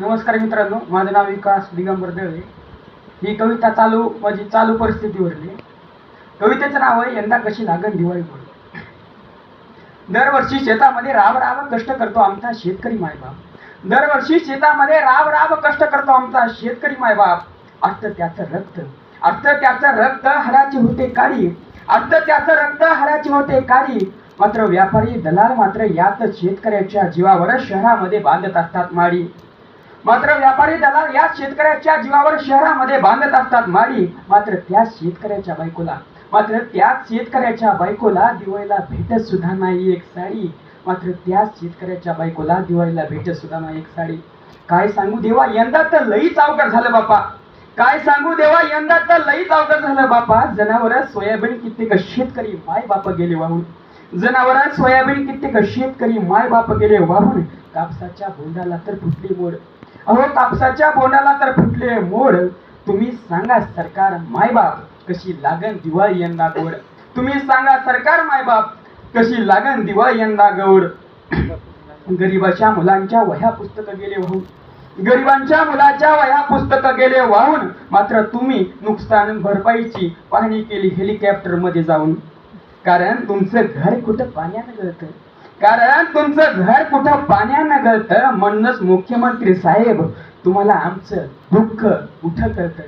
नमस्कार मित्रांनो माझं नाव विकास दिगंबर दळवे ही कविता चालू माझी चालू परिस्थितीवरली. कवितेचं नाव आहे यंदा कशी लागण दिवाळी बोल. दरवर्षी शेतामध्ये राब राब कष्ट करतो आमचा शेतकरी मायबाप. दरवर्षी शेतामध्ये राब राब कष्ट करतो आमचा शेतकरी मायबाप. अर्थ त्याचं रक्त. अर्थ त्याचं रक्त हराची होते काळी. अर्थ त्याचं रक्त हराची होते काळी. मात्र व्यापारी दलाल मात्र यात शेतकऱ्याच्या जीवावर शहरामध्ये बांधत असतात माडी. मात्र व्यापारी दलाल या शेतकऱ्याच्या जीवावर शहरामध्ये बांधत असतात. माडी मात्र त्या शेतकऱ्याच्या बायकोला मात्र त्याच शेतकऱ्याच्या बायकोला दिवाळीला भेटत सुद्धा नाही एक साडी. मात्र त्या शेतकऱ्याच्या बायकोला दिवाळीला भेटत सुद्धा नाही एक साडी. काय सांगू देवा यंदा तर लईच अवघड झालं बापा. काय सांगू देवा यंदा तर लईच अवघड झालं बापा. जनावर सोयाबीन कित्येक शेतकरी माय बाप गेले वाहून. जनावर सोयाबीन कित्येक शेतकरी माय बाप गेले वाहून. कापसाच्या बोंडाला तर फुटली मोड. अहो कापसाच्या बोंडाला तर फुटले मोड तुम्ही सांगा सरकार मायबाप कशी लागन दिवाळी यंदा गोड तुम्ही सांगा सरकार मायबाप कशी लागन दिवाळी यंदा गोड गरिबाच्या मुलांच्या वह्या पुस्तक गेले वाहून. गरिबांच्या मुलाच्या वह्या पुस्तक गेले वाहून. मात्र तुम्ही नुकसान भरपाईची पाहणी केली हेलिकॉप्टरमध्ये जाऊन. कारण तुमचं घर कुठं पाण्यानं गळतं? कारण तुमचं घर कुठं पाण्यानं गळतं म्हणूनच मुख्यमंत्री साहेब तुम्हाला आमचं दुःख कुठं कळतं?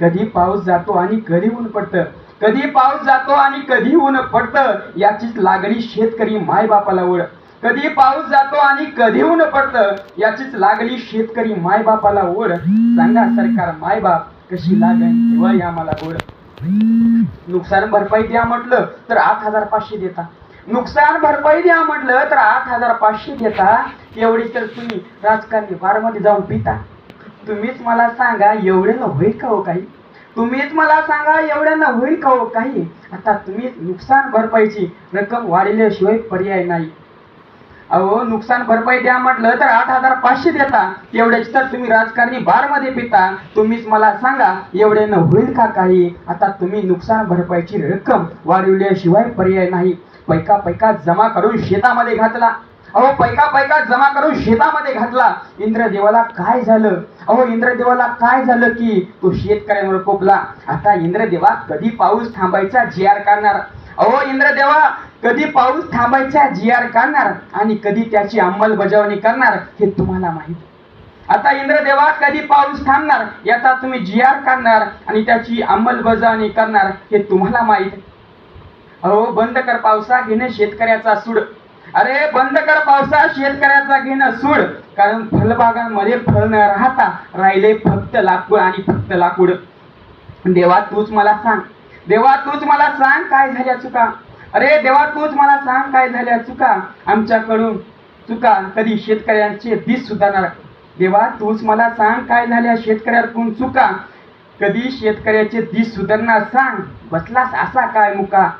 कधी पाऊस जातो आणि कधी ऊन पडतं? कधी पाऊस जातो आणि कधी ऊन पडतं? याचीच लागणी शेतकरी मायबापाला ओळख कधी पाऊस जातो आणि कधी ऊन पडतं? याचीच लागणी शेतकरी मायबापाला ओढ. सांगा सरकार मायबाप कशी कशी लागण या आम्हाला ओढ. नुकसान भरपाई द्या म्हटलं तर आठ हजार पाचशे देता. नुकसान भरपाई द्या म्हटलं तर आठ हजार पाचशे देता. एवढी तर तुम्ही राजकारणी बारमध्ये जाऊन पिता. तुम्हीच मला सांगा एवढ्यानं होईल का हो काही? तुम्हीच मला सांगा एवढ्यानं होईल का हो काही? आता तुम्ही नुकसान भरपाईची रक्कम वाढवल्याशिवाय पर्याय नाही. अहो नुकसान भरपाई द्या म्हटलं तर आठ हजार पाचशे देता. एवढ्याच तर तुम्ही राजकारणी बारमध्ये पिता. तुम्हीच मला सांगा एवढ्यानं होईल का काही? आता तुम्ही नुकसान भरपाईची रक्कम वाढवल्याशिवाय पर्याय नाही. पैका पैका जमा करून शेतामध्ये घातला. अहो पैका पैका जमा करून शेतामध्ये घातला. इंद्रदेवाला काय झालं? अहो इंद्रदेवाला काय झालं की तो शेतकऱ्यांवर कोपला. आता इंद्रदेवा कधी पाऊस थांबायचा जी आर काढणार अहो इंद्रदेवा कधी पाऊस थांबायचा जी आर काढणार आणि कधी त्याची अंमलबजावणी करणार हे तुम्हाला माहीत आता इंद्रदेवा कधी पाऊस थांबणार? याचा तुम्ही जी आर काढणार आणि त्याची अंमलबजावणी करणार हे तुम्हाला माहीत अहो बंद कर पावसा घेणे शेतकऱ्याचा सूड. अरे बंद कर पावसा शेतकऱ्याचा घेणं सूड. कारण फलबागांमध्ये फळ न राहता राहिले फक्त लाकूड आणि फक्त लाकूड. देवा तूच मला सांग. देवा तूच मला सांग काय झाल्या चुका? अरे देवा तूच मला सांग काय झाल्या चुका? आमच्याकडून चुका कधी शेतकऱ्यांचे दिस सुधारणार? देवा तूच मला सांग काय झाल्या शेतकऱ्याकडून चुका? कधी शेतकऱ्याचे दिस सुधारणार सांग? बसलास असा काय मुका?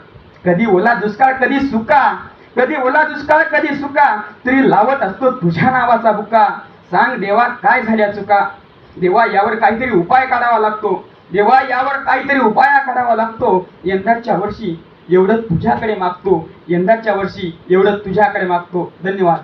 कधी ओला दुष्काळ कधी सुका. कधी ओला दुष्काळ कधी सुका. तरी लावत असतो तुझ्या नावाचा बुका. सांग देवा काय झाल्या चुका? देवा यावर काहीतरी उपाय काढावा लागतो. देवा यावर काहीतरी उपाय काढावा लागतो. यंदाच्या वर्षी एवढं तुझ्याकडे मागतो. यंदाच्या वर्षी एवढं तुझ्याकडे मागतो. धन्यवाद.